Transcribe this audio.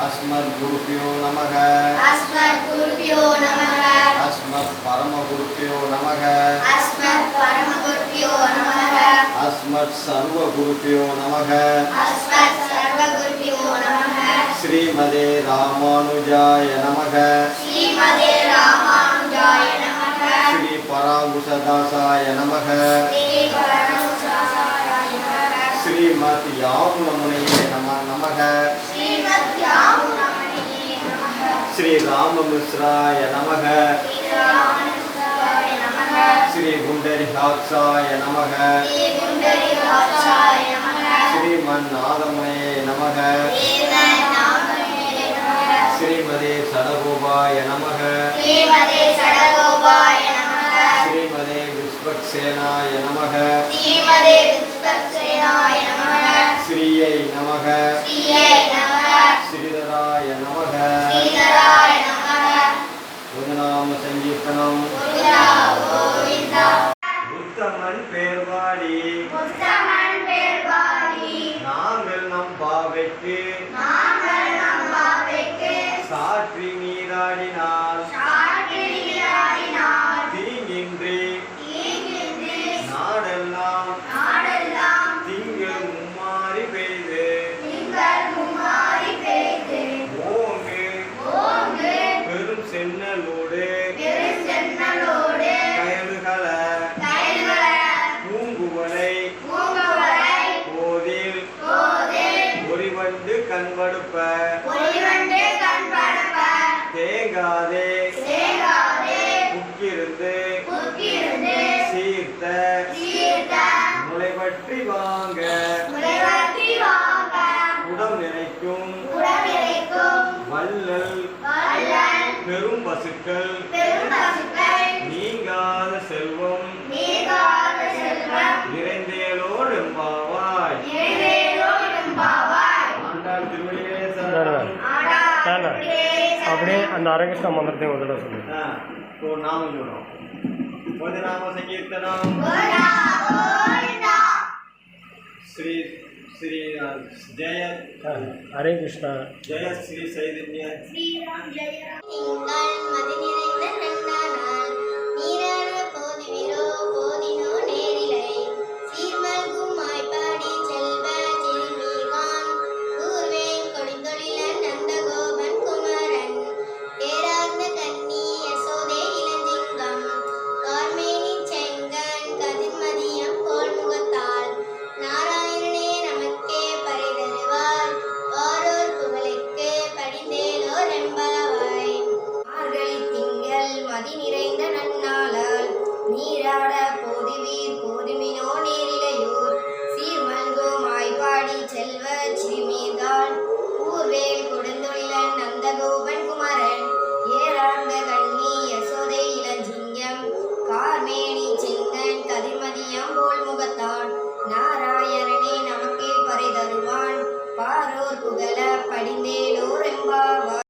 अस्मद्गुरुभ्यो नमः। अस्मद्गुरुभ्यो नमः। अस्मत्परमगुरुभ्यो नमः। अस्मत्परमगुरुभ्यो नमः। अस्मत्सर्वगुरुभ्यो नमः। अस्मत्सर्वगुरुभ्यो नमः। श्रीमदे रामानुजाय नमः। श्रीमते रामानुजाय नमः। श्रीपराङ्कुशदासाय नमः। श्रीपरमोक्षाय ஸ்ரீமத் யாமுனமுனையே நம நமக ஸ்ரீ ராமமிஸ்ராய நமக. ஸ்ரீ குண்டரிஹாட்சாய நமக. ஸ்ரீமன் நாதமுனையே நமக. ஸ்ரீமதே சடகோபாய நமக. ஸ்ரீமதே சடகோ வித்வக்சேனாய நமக. ஸ்ரீமதே வித்வக்சேனாய நமக. ஸ்ரீயை நமக. ஸ்ரீயை நமக. ஸ்ரீதராய நமக. ஸ்ரீதராய நமக. உதநாம சங்கீர்த்தனம். உத்தமன் பேர்வாடி. உத்தமன் பேர்வாடி. நாங்கள் நம் பாவைக்கு சேகாதே புக்கிருந்து சீர்த்த. சீர்த்த. முளைவற்றி வாங்க. உடம் நிறைக்கும். வள்ளல். பெரும் பசுக்கள். வேண்டாம். அப்படியே அந்த அரகிருஷ்ண மந்திரத்தையும் ஒரு தடவை சொல்லு ஆ, ஒரு நாமம் சொல்றோம். ஒரு நாம சங்கீர்த்தனம். கோவிந்தா கோவிந்தா ஸ்ரீ ஸ்ரீ ஜெய ஹரே கிருஷ்ணா. ஜெய ஸ்ரீ சைதன்ய. தருவான் பாரோர் புகழ படிந்தேலோர் எம்பாவான்